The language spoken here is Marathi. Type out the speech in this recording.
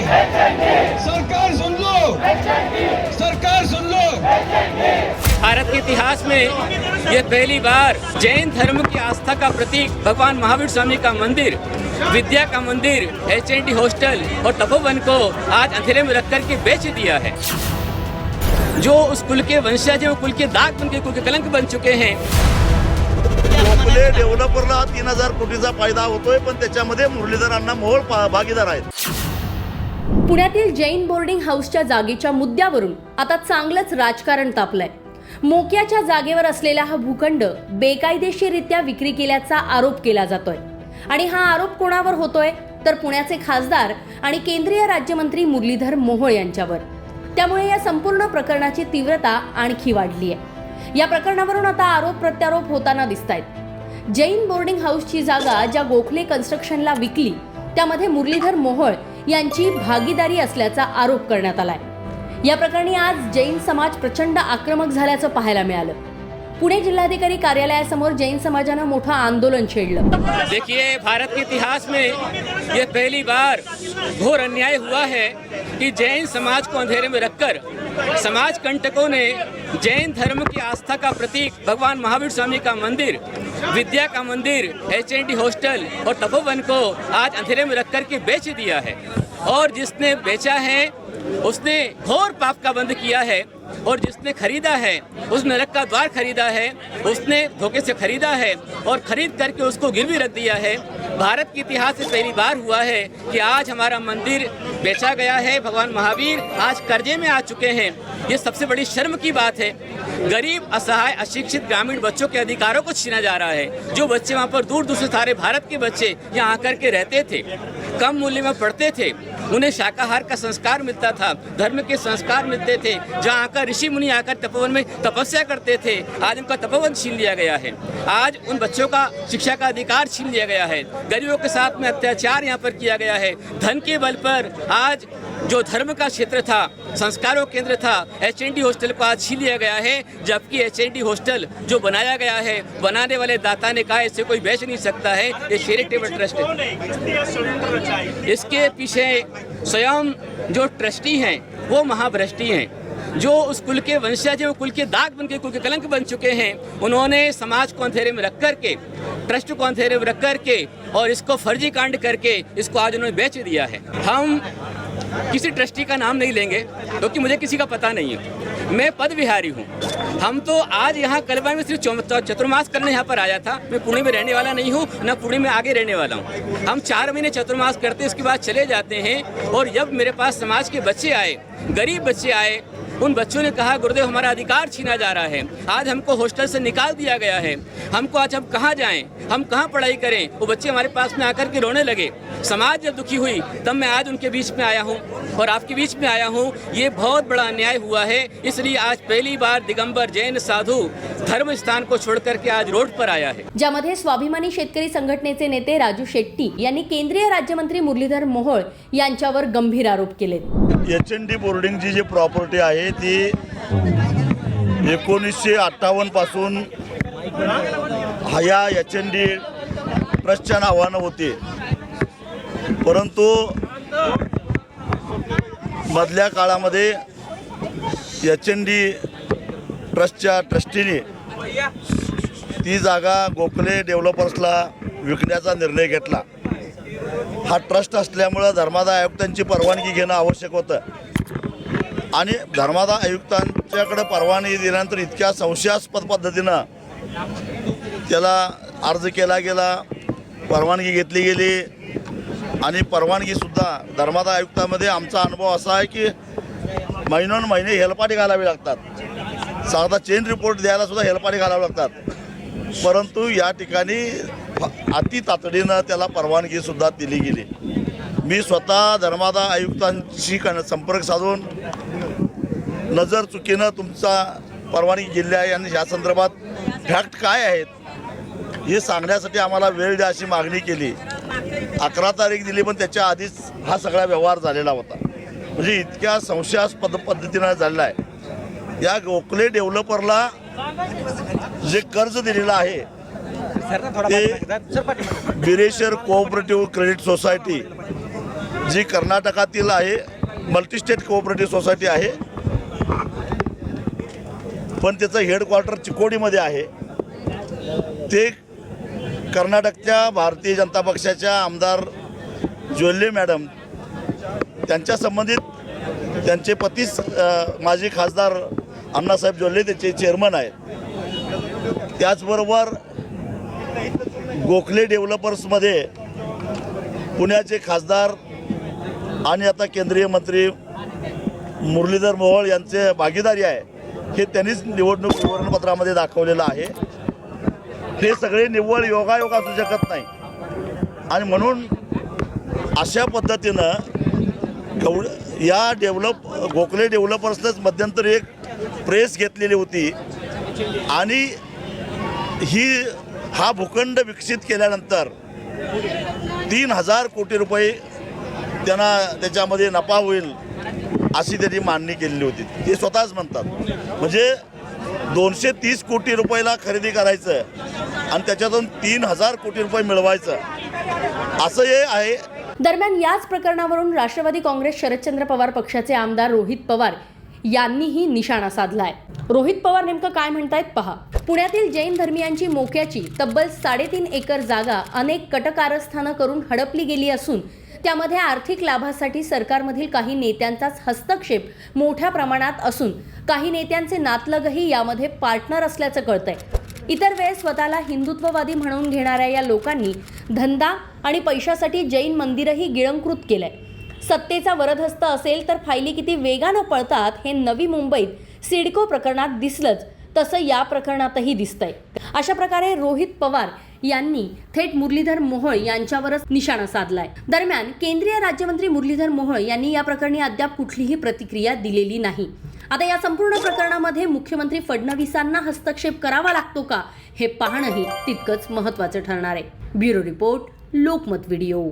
सरकार सुन लो। सरकार सुन लो। भारत के इतिहास में ये पहली बार जैन धर्म की आस्था का प्रतीक भगवान महावीर स्वामी का मंदिर विद्या का मंदिर एच एन डी हॉस्टल और तपोवन को आज अंधेरे में रख करके बेच दिया है। जो उस कुल के वंशज हैं वो कुल के दाग बन के कुल के कलंक बन चुके हैं। डेव्हलपरला तीन हज़ार कोटीचा फ़ायदा होतोय पण त्याच्यामध्ये मुरलीधरांना मोहोळ भागीदार आहेत. पुण्यातील जैन बोर्डिंग हाऊसच्या जागेच्या मुद्द्यावरून आता चांगलंच राजकारण तापलंय. मोक्याच्या जागेवर असलेला हा भूखंड बेकायदेशीररित्या विक्री केल्याचा आरोप केला जातोय. आणि हा आरोप कोणावर होतोय? तर पुण्याचे खासदार आणि केंद्रीय राज्यमंत्री मुरलीधर मोहोळ यांच्यावर. त्यामुळे या संपूर्ण प्रकरणाची तीव्रता आणखी वाढली आहे या प्रकरणावरून आता आरोप प्रत्यारोप होताना दिसत आहेत जैन बोर्डिंग हाऊसची जागा ज्या गोखले कन्स्ट्रक्शनला विकली त्यामध्ये मुरलीधर मोहोळ यांची भागीदारी असल्याचा आरोप करण्यात आलाय. या प्रकरणी आज जैन समाज प्रचंड आक्रमक झाल्याचं पाहायला मिळालं. पुणे जिल्हाधिकारी कार्यालयासमोर जैन समाजानं मोठं आंदोलन छेडलं. देखिए भारत के इतिहास में ये पहली बार घोर अन्याय हुआ है कि जैन समाज को अंधेरे में रखकर समाज कंटकों ने जैन धर्म की आस्था का प्रतीक भगवान महावीर स्वामी का मंदिर, विद्या का मंदिर एच एन डी हॉस्टल और तपोवन को आज अंधेरे में रख करके बेच दिया है। और जिसने बेचा है उसने घोर पाप का बंद किया है और जिसने खरीदा है, उस नरक का द्वार खरीदा है, उसने धोखे से खरीदा है और खरीद करके उसको गिरवी रख दिया है। भारत के इतिहास से पहली बार हुआ है कि आज हमारा मंदिर बेचा गया है। भगवान महावीर आज कर्जे में आ चुके हैं। ये सबसे बड़ी शर्म की बात है। गरीब, असहाय, अशिक्षित ग्रामीण बच्चों के अधिकारों को छीना जा रहा है। जो बच्चे वहाँ पर दूर दूर से सारे भारत के बच्चे यहाँ आकर के रहते थे। कम मूल्य में पढ़ते थे। उन्हें शाकाहार का संस्कार मिलता था, धर्म के संस्कार मिलते थे, जहाँ आकर ऋषि मुनि आकर तपोवन में तपस्या करते थे। आज उनका तपोवन छीन लिया गया है। आज उन बच्चों का शिक्षा का अधिकार छीन लिया गया है। गरीबों के साथ में अत्याचार यहाँ पर किया गया है। धन के बल पर आज जो धर्म का क्षेत्र था, संस्कारों केंद्र था एच एन डी हॉस्टल को आज छीन लिया गया है, जबकि एच एन डी हॉस्टल जो बनाया गया है, बनाने वाले दाता ने कहा इसे कोई बेच नहीं सकता है, ये चैरिटेबल ट्रस्ट है। इसके पीछे स्वयं जो ट्रस्टी हैं, वो महाभ्रष्टी हैं, जो उस कुल के वंशज हैं, वो कुल के दाग बन के, कुल के कलंक बन चुके हैं, उन्होंने समाज को अंधेरे में रख करके ट्रस्ट को अंधेरे में रख करके, और इसको फर्जी कांड करके, इसको आज उन्होंने बेच दिया है। हम किसी ट्रस्टी का नाम नहीं लेंगे क्योंकि तो मुझे किसी का पता नहीं है। मैं पद विहारी हूँ। हम तो आज यहाँ कलवा में सिर्फ़ चतुर्मास करने यहाँ पर आया था। मैं पुणे में रहने वाला नहीं हूँ, ना पुणे में आगे रहने वाला हूँ। हम चार महीने चतुर्मास करते उसके बाद चले जाते हैं। और जब मेरे पास समाज के बच्चे आए, गरीब बच्चे आए उन बच्चों ने कहा, गुरुदेव, हमारा अधिकार छीना जा रहा है। आज हमको हॉस्टल से निकाल दिया गया है। हमको आज हम कहाँ जाएँ? हम कहाँ पढ़ाई करें? वो बच्चे हमारे पास में आकर के रोने लगे। समाज जब दुखी हुई, तब मैं आज उनके बीच में आया हूँ। और आपके बीच में आया हूँ, ये बहुत बड़ा अन्याय हुआ है। इसलिए आज पहली बार दिगंबर, जैन, साधु धर्म स्थान को छोड़ करके आज रोड पर आया है। ज्यामध्ये स्वाभिमानी शेतकरी संघटनेचे नेते राजू शेट्टी यांनी केंद्रीय राज्यमंत्री मुरलीधर मोहोळ यांच्यावर गंभीर आरोप केले एच एन डी बोर्डिंगची जी प्रॉपर्टी आहे ती एकोणीसशे अठ्ठावन्नपासून ह्या एच एन डी ट्रस्टच्या नावानं होते. परंतु मधल्या काळामध्ये एच एन डी ट्रस्टच्या ट्रस्टीने ती जागा गोखले डेव्हलपर्सला विकण्याचा निर्णय घेतला. हा ट्रस्ट असल्यामुळं धर्मादाय आयुक्तांची परवानगी घेणं आवश्यक होतं. आणि धर्मादाय आयुक्तांच्याकडे परवानगी दिल्यानंतर इतक्या संशयास्पद पद्धतीनं त्याला अर्ज केला गेला परवानगी घेतली गेली. आणि परवानगीसुद्धा धर्मादाय आयुक्तामध्ये आमचा अनुभव असा आहे की महिनोन महिने हेलपाटी घालावी लागतात. साधा चेन रिपोर्ट द्यायलासुद्धा हेलपाटी घालावं लागतात. परंतु या ठिकाणी अति तातडीनं त्याला परवानगीसुद्धा दिली गेली. मी स्वतः धर्मादा आयुक्तांशी कन संपर्क साधून नजर चुकीनं तुमचा परवानगी दिली आहे आणि या संदर्भात फॅक्ट काय आहेत हे सांगण्यासाठी आम्हाला वेळ द्या अशी मागणी केली. अकरा तारीख दिली पण त्याच्या आधीच हा सगळा व्यवहार झालेला होता. म्हणजे इतक्या संशयास्पद पद्धतीनं झालेला आहे. या गोखले डेव्हलपरला जे कर्ज दिलेलं आहे ते बिरेश्वर कोऑपरेटिव्ह क्रेडिट सोसायटी जी कर्नाटकातील आहे मल्टीस्टेट कोऑपरेटिव्ह सोसायटी आहे. पण त्याचं हेडक्वार्टर चिकोडीमध्ये आहे. ते कर्नाटकच्या भारतीय जनता पक्षाच्या आमदार ज्वेल्ले मॅडम त्यांच्या संबंधित त्यांचे पतीच अ, माजी खासदार अण्णासाहेब ज्वेल्ले त्याचे चेअरमन आहेत. त्याचबरोबर गोखले डेव्हलपर्समध्ये पुण्याचे खासदार आणि आता केंद्रीय मंत्री मुरलीधर मोहोळ यांचे भागीदारी आहे हे त्यांनीच निवडणूक विवरणपत्रामध्ये दाखवलेलं आहे. हे सगळे निव्वळ योगायोग असू शकत नाही. आणि म्हणून अशा पद्धतीनं गौड या डेव्हलप गोखले डेव्हलपर्सनंच मध्यंतरी एक प्रेस घेतलेली होती. आणि ही हा भूखंड विकसित केल्यानंतर तीन हजार कोटी रुपये त्यांना त्याच्यामध्ये नफा होईल अशी त्यांनी मांडणी केलेली होती. ते स्वतःच म्हणतात. म्हणजे दोनशे तीस कोटी रुपयाला खरेदी करायचं आणि त्याच्यातून तीन हजार कोटी रुपये मिळवायचं. असं हे आहे. दरम्यान याच प्रकरणावरून राष्ट्रवादी काँग्रेस शरदचंद्र पवार पक्षाचे आमदार रोहित पवार यांनीही निशाणा साधलाय. रोहित पवार नेमकं काय म्हणतायत पहा. पुण्यातील जैन धर्मियांची मोक्याची तब्बल साडेतीन एकर जागा अनेक कटकारस्थानं करून हडपली गेली असून त्यामध्ये आर्थिक लाभासाठी सरकारमधील काही नेत्यांचाच हस्तक्षेप मोठ्या प्रमाणात असून काही नेत्यांचे नातलगही यामध्ये पार्टनर असल्याचं कळतंय. इतर वेळेस स्वतःला हिंदुत्ववादी म्हणून घेणाऱ्या या लोकांनी धंदा आणि पैशासाठी जैन मंदिरही गिळंकृत केलंय. सत्तेचा वरदहस्त असेल तर फायली किती वेगानं पळतात हे नवी मुंबईत सिडको प्रकरणात दिसलंच. तसं या प्रकरणातही दिसतंय. अशा प्रकारे रोहित पवार यांनी थेट मुरलीधर मोहोळ यांच्यावरच निशाणा साधलाय. दरम्यान केंद्रीय राज्यमंत्री मुरलीधर मोहोळ यांनी या प्रकरणी अद्याप कुठलीही प्रतिक्रिया दिलेली नाही. आता या संपूर्ण प्रकरणामध्ये मुख्यमंत्री फडणवीसांना हस्तक्षेप करावा लागतो का हे पाहणंही तितकंच महत्वाचं ठरणार आहे. Bureau report Lokmat video.